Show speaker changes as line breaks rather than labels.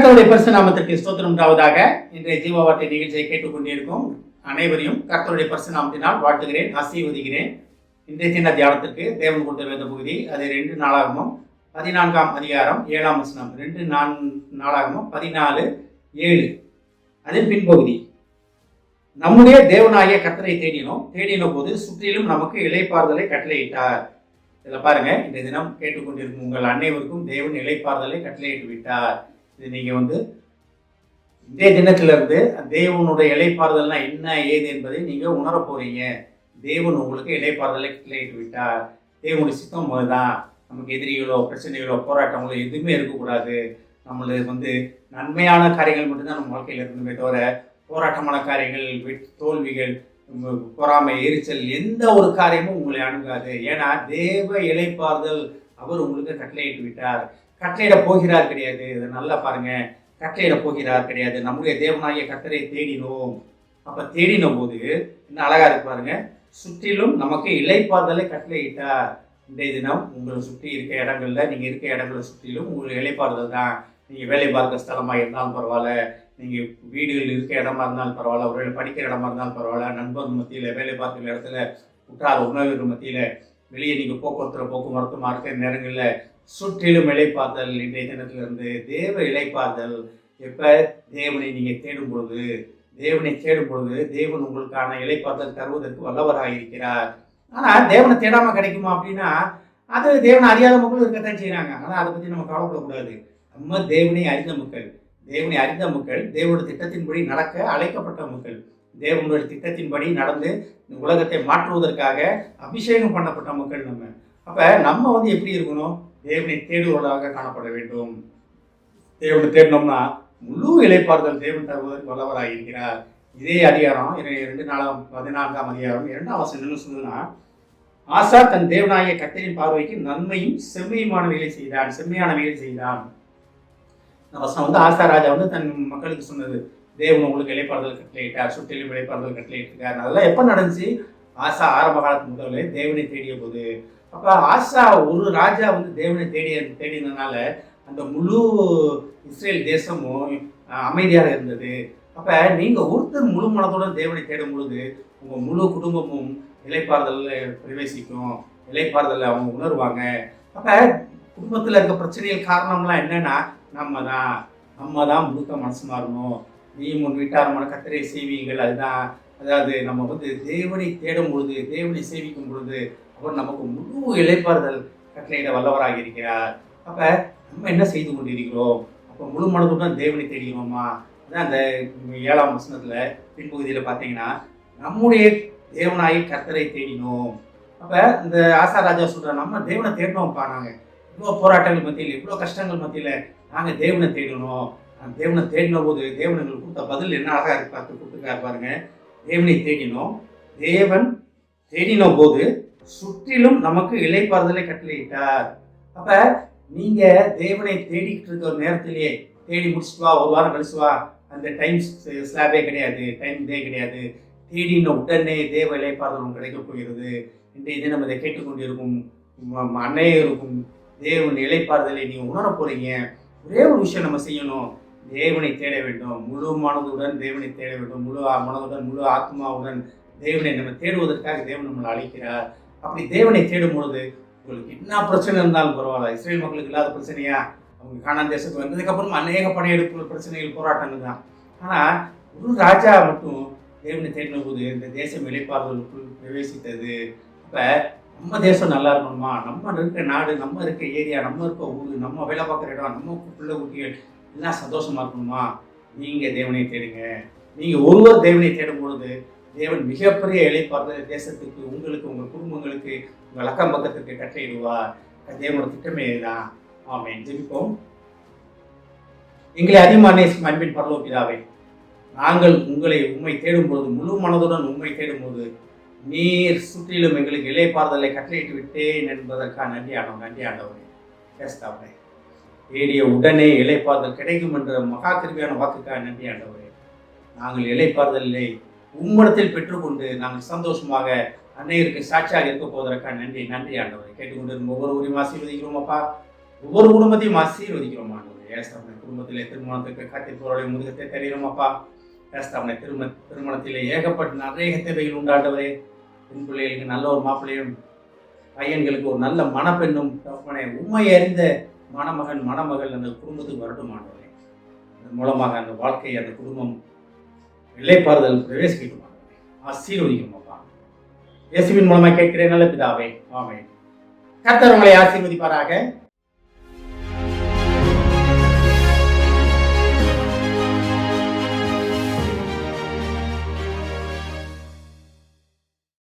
கர்த்தருடைய பரிசு நாமத்திற்கு ஸ்தோத்திரம். உண்டாவதாக இன்றைய ஜீவவார்த்தை நிகழ்ச்சியை கேட்டுக்கொண்டிருக்கும் அனைவரையும் கர்த்தருடைய பரிசு நாமத்தினால் வாழ்த்துகிறேன் ஆசீர்வதிக்கிறேன். இன்றைய தின தியானத்திற்கு தேவன் கொடுத்த வேத பகுதி அது ரெண்டு நாளாகமும் பதினான்காம் அதிகாரம் ஏழாம் வசனம். ரெண்டு நான் நாளாகமும் பதினாலு ஏழு. அதன் பின்பகுதி நம்முடைய தேவனாகிய கர்த்தரை தேடினோம். தேடின போது சுற்றிலும் நமக்கு இளைப்பாறுதலை கட்டளையிட்டார். இதில் பாருங்க இந்த தினம் கேட்டுக்கொண்டிருக்கும் உங்கள் அனைவருக்கும் தேவன் இளைப்பாறுதலை கட்டளையிட்டு விட்டார். இது நீங்கள் வந்து இன்றைய தினத்திலிருந்து தேவனுடைய இளைப்பாறுதல்னா என்ன ஏது என்பதை நீங்கள் உணர போகிறீங்க தேவன் உங்களுக்கு இலைப்பாறுதலை கிளையிட்டு விட்டார் தேவனுடைய சித்தம் அதுதான். நமக்கு எதிரிகளோ பிரச்சனைகளோ போராட்டங்களோ எதுவுமே இருக்கக்கூடாது. நம்மளுக்கு வந்து நன்மையான காரியங்கள் மட்டும்தான் நம்ம வாழ்க்கையில் இருக்கணுமே தவிர போராட்டமான காரியங்கள் தோல்விகள் பொறாமை எரிச்சல் எந்த ஒரு காரியமும் உங்களை அணுகாது. ஏன்னா தேவ இலைப்பாறுதல் அவர் உங்களுக்கு கட்டளையிட்டு விட்டார் கட்டளையிட போகிறார் கிடையாது. இதை நல்லா பாருங்க. கட்டளையிட போகிறார் கிடையாது. நம்முடைய தேவனாகிய கட்டளை தேடினோம். அப்போ தேடின போது என்ன அழகா இருக்கு பாருங்க. சுற்றிலும் நமக்கு இளைப்பாறுதலை கட்டளையிட்டார். இன்றைய தினம் உங்களை சுற்றி இருக்க இடங்கள்ல நீங்கள் இருக்க இடங்களை சுற்றிலும் உங்களுக்கு இலைப்பாறுதல் தான். நீங்கள் வேலை பார்க்க ஸ்தலமாக இருந்தாலும் பரவாயில்ல. நீங்கள் வீடுகள் இருக்க இடமா இருந்தாலும் பரவாயில்ல. ஒருவேளை படிக்கிற இடமா இருந்தாலும் பரவாயில்ல. நண்பர் மத்தியில் வேலை பார்க்குற இடத்துல உற்றார் உணவுகள் மத்தியில் வெளியே நீங்கள் போக்குவரத்தில் போக்குவரத்துமா மார்க்க நேரங்களில் சுற்றிலும் இளைப்பாறுதல் இன்றைய தினத்திலிருந்து தேவ இளைப்பாறுதல் எப்போ? தேவனை நீங்கள் தேடும் பொழுது. தேவனை தேடும் பொழுது தேவன் உங்களுக்கான இளைப்பாறுதல் தருவதற்கு வல்லவராக இருக்கிறார். ஆனால் தேவனை தேடாமல் கிடைக்குமா அப்படின்னா அது தேவனை அறியாத மக்களும் இருக்கத்தான் செய்கிறாங்க ஆனால் அதை பற்றி நம்ம கவலைப்படக்கூடாது. நம்ம தேவனை அறிந்த மக்கள். தேவனை அறிந்த மக்கள் தேவனுடைய திட்டத்தின்படி நடக்க அழைக்கப்பட்ட மக்கள். தேவனுடைய திட்டத்தின்படி நடந்து இந்த உலகத்தை மாற்றுவதற்காக அபிஷேகம் பண்ணப்பட்ட மக்கள் நம்ம. அப்போ நம்ம வந்து எப்படி இருக்கணும்? தேவனை தேடுவதாக காணப்பட வேண்டும். தேவனை தேடினோம்னா முழு இலைப்பாறுதல் தேவன் தருவதற்கு வல்லவராக இருக்கிறார். இதே அதிகாரம் இரண்டு நாலாம் பதினான்காம் அதிகாரம் இரண்டாம் வசனம் என்ன சொல்லுதுன்னா ஆசா தன் தேவனாகிய கத்தரின் பார்வைக்கு நன்மையும் செம்மையுமான வேலை செய்தான் செம்மையான வேலை செய்தான். வசனம் வந்து ஆசா ராஜா வந்து தன் மக்களுக்கு சொன்னது. தேவன் உங்களுக்கு இலைப்பாறுதல் கட்டளையிட்டார் சுற்றிலும் இலைப்பாறுதல் கட்டளையிட்டிருக்கார் அதெல்லாம் எப்போ நடந்துச்சு? ஆசா ஆரம்ப காலத்து முதல்ல தேவனை தேடிய போது. அப்போ ஆசா ஒரு ராஜா வந்து தேவனை தேடிய தேடினதுனால அந்த முழு இஸ்ரேல் தேசமும் அமைதியாக இருந்தது. அப்போ நீங்கள் ஒருத்தர் முழு மனதுடன் தேவனை தேடும் பொழுது உங்கள் முழு குடும்பமும் இலைப்பாறுதலில் பிரவேசிக்கும் இலைப்பாறுதலில் அவங்க உணர்வாங்க. அப்போ குடும்பத்தில் இருக்க பிரச்சனைகள் காரணம்லாம் என்னென்னா நம்ம தான் நம்ம தான் முழுக்க மனசு மாறணும். நீ உன் வீட்டாரமான கத்தரை செய்வீங்கள் அதுதான் அதாவது நம்ம வந்து தேவனை தேடும் பொழுது தேவனை சேவிக்கும் பொழுது அவர் நமக்கு முழு இளைப்பாறுதல் கட்டளையிட வல்லவராக இருக்கிறார். அப்போ நம்ம என்ன செய்து கொண்டிருக்கிறோம்? அப்போ முழு மனதுடன் தேவனை தேடுகிறோமா? அதான் அந்த ஏழாம் வசனத்தில் பின்பகுதியில் பார்த்தீங்கன்னா நம்முடைய தேவனாய் கர்த்தரை தேடினோம். அப்போ இந்த ஆசா ராஜா சொல்கிற நம்ம தேவனை தேடினோம்ப்பா நாங்கள் இவ்வளோ போராட்டங்கள் மத்தியில் இவ்வளோ கஷ்டங்கள் மத்தியில் நாங்கள் தேவனை தேடணும். தேவனை தேடின போது தேவன் எங்களுக்கு கொடுத்த பதில் என்ன அழகாக இருக்கு பார்த்து கொடுத்துருக்காரு பாருங்க. தேவனை தேடினோம். தேவன் தேடின போது சுற்றிலும் நமக்கு இலைப்பாறுதலை கட்டளையிட்டார். அப்ப நீங்க தேவனை தேடிக்கிட்டு இருக்கிற ஒரு நேரத்திலேயே தேடி முடிச்சுட்டு வா ஒரு வாரம் கழிச்சு வா. அந்த டைம் ஸ்லாபே கிடையாது டைம் டே கிடையாது. தேடின உடனே தேவ இலைப்பாறுதல் கிடைக்கப் போகிறது. இன்றைய தினம் இதை கேட்டுக்கொண்டிருக்கும் ம- இருக்கும் தேவன் இலைப்பாறுதலை நீங்க உணர போறீங்க. ஒரே ஒரு விஷயம் நம்ம செய்யணும். தேவனை தேட வேண்டும். முழு மனதுடன் தேவனை தேட வேண்டும். முழு மனதுடன் முழு ஆத்மாவுடன் தேவனை நம்ம தேடுவதற்காக தேவன் நம்மளை அழைக்கிறார். அப்படி தேவனை தேடும் பொழுது உங்களுக்கு என்ன பிரச்சனை இருந்தாலும் பரவாயில்ல. இஸ்ரேல் மக்களுக்கு இல்லாத பிரச்சனையா? அவங்க காணான் தேசத்துக்கு வந்ததுக்கப்புறம் அநேக படையெடுப்புகள் பிரச்சனைகள் போராட்டங்கள் தான். ஆனால் ஒரு ராஜா மட்டும் தேவனை தேடின போது இந்த தேசம் இழைப்பாளர்களுக்குள் பிரவேசித்தது. இப்போ நம்ம தேசம் நல்லா இருக்கணுமா? நம்ம இருக்க நாடு நம்ம இருக்க ஏரியா நம்ம இருக்க ஊர் நம்ம வேலை பார்க்குற இடம் நம்ம பிள்ளை குட்டிகள் எல்லாம் சந்தோஷமா இருக்கணுமா நீங்கள் தேவனை தேடுங்க. நீங்கள் ஒருவர் தேவனை தேடும் பொழுது தேவன் மிகப்பெரிய இழைப்பார்த்த தேசத்துக்கு உங்களுக்கு உங்கள் குடும்பங்களுக்கு உங்கள் அக்கம் பக்கத்துக்கு கட்டளையிடுவார். தேவனோட திட்டமே இதுதான். ஆமென். ஜெபிப்போம். எங்களை அதிகமாக நேசிக்கும் அன்பின் பரலோபிதாவை நாங்கள் உங்களை உண்மை தேடும் பொழுது முழு மனதுடன் உண்மை தேடும்போது நீர் சுற்றிலும் எங்களுக்கு இலைப்பாறுதலை கட்டளையிட்டு விட்டேன் என்பதற்காக நன்றி ஆண்டவர் நன்றி ஆண்டவரே. பேசுதாவே தேடிய உடனே இலைப்பாறுதல் கிடைக்கும் என்ற மகா திருவியான வாக்குக்காக நன்றி ஆண்டவரே. நாங்கள் இலைப்பாறுதலை உம்மிடத்தில் பெற்றுக்கொண்டு நாங்கள் சந்தோஷமாக அன்னையருக்கு சாட்சியாக இருக்க போவதற்காக நன்றி நன்றி ஆண்டவரை. கேட்டுக்கொண்டு ஒவ்வொரு உரிமை ஆசீர்வதிக்கிறோம் அப்பா. ஒவ்வொரு குடும்பத்தையும் ஆசீர்வதிக்கிறோம் ஆண்டவரே. ஏஸ்தாபனை குடும்பத்திலே திருமணத்துக்கு காத்திருப்பவருடைய முதுகத்தை தெரியும் அப்பா. ஏஸ்தாபனை திருமண திருமணத்திலே ஏகப்பட்ட நிறைய தேவைகள் உண்டாண்டவரே பெண் பிள்ளைகளுக்கு நல்ல ஒரு மாப்பிள்ளையும் பையன்களுக்கு ஒரு நல்ல மணப்பெண்ணும் உண்மை அறிந்த மணமகன் மணமகள் அந்த குடும்பத்துக்கு வரட்டும் ஆண்டவரே. அதன் மூலமாக அந்த வாழ்க்கை அந்த குடும்பம் நிலைப்பாறுதல் பிரவேசிக்கட்டும் ஆண்டவரே. ஆசீர்வதிக்கும் அப்பா. இயேசுவின் மூலமாக கேட்கிறேன் நல்ல பிதாவே. ஆமே கர்த்தர் உங்களை ஆசீர்வதிப்பாராக.